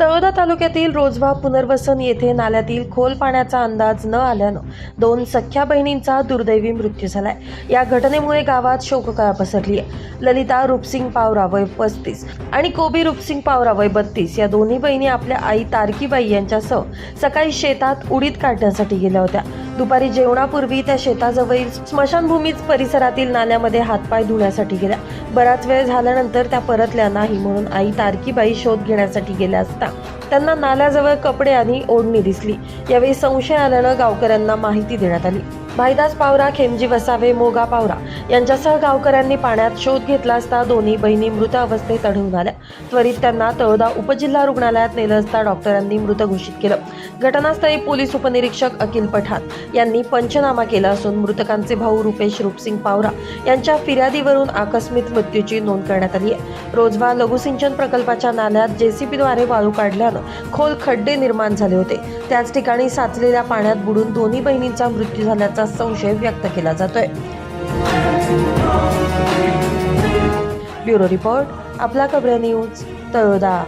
तळोदा तालुक्यातील रोजवा पुनर्वसन येथे नाल्यातील खोल पाण्याचा अंदाज न आल्यानं दोन सख्या बहिणींचा दुर्दैवी मृत्यू झालाय. या घटनेमुळे गावात शोककळा पसरली आहे ललिता रूपसिंग पावरा वय पस्तीस आणि कोबी रूपसिंग पावरा वय बत्तीस या दोन्ही बहिणी आपल्या आई तारकीबाई यांच्यासह सकाळी शेतात उडीद काढण्यासाठी गेल्या होत्या. दुपारी जेवणापूर्वी त्या शेताजवळील स्मशानभूमीच परिसरातील नाल्यामध्ये हातपाय धुण्यासाठी गेल्या. बराच वेळ झाल्यानंतर त्या परतल्या नाही म्हणून आई तारकीबाई शोध घेण्यासाठी गेल्या असता. त्यांना नाल्याजवळ कपडे आणि ओढणी दिसली. यावेळी संशय आल्यानं गावकऱ्यांना माहिती देण्यात आली. भाईदास पावरा खेमजी वसावे मोगा पावरा यांच्यासह गावकऱ्यांनी पाण्यात शोध घेतला असता दोन्ही बहिणी मृत अवस्थेत आढळून आल्या. त्वरित त्यांना तळोदा उपजिल्हा रुग्णालयात नेलं असता डॉक्टरांनी मृत घोषित केलं. घटनास्थळी पोलीस उपनिरीक्षक अखिल पठाण यांनी पंचनामा केला असून मृतकांचे भाऊ रुपेश रूपसिंग पावरा यांच्या फिर्यादीवरून आकस्मिक मृत्यूची नोंद करण्यात आली आहे. रोजवा लघुसिंचन प्रकल्पाच्या नाल्यात जेसीबीद्वारे वाळू काढल्यानं खोल खड्डे निर्माण झाले होते. त्याच ठिकाणी साचलेल्या पाण्यात बुडून दोन्ही बहिणींचा मृत्यू झाल्याचा संशय व्यक्त केला जातोय. ब्युरो रिपोर्ट आपला खबऱ्या न्यूज तळोदा.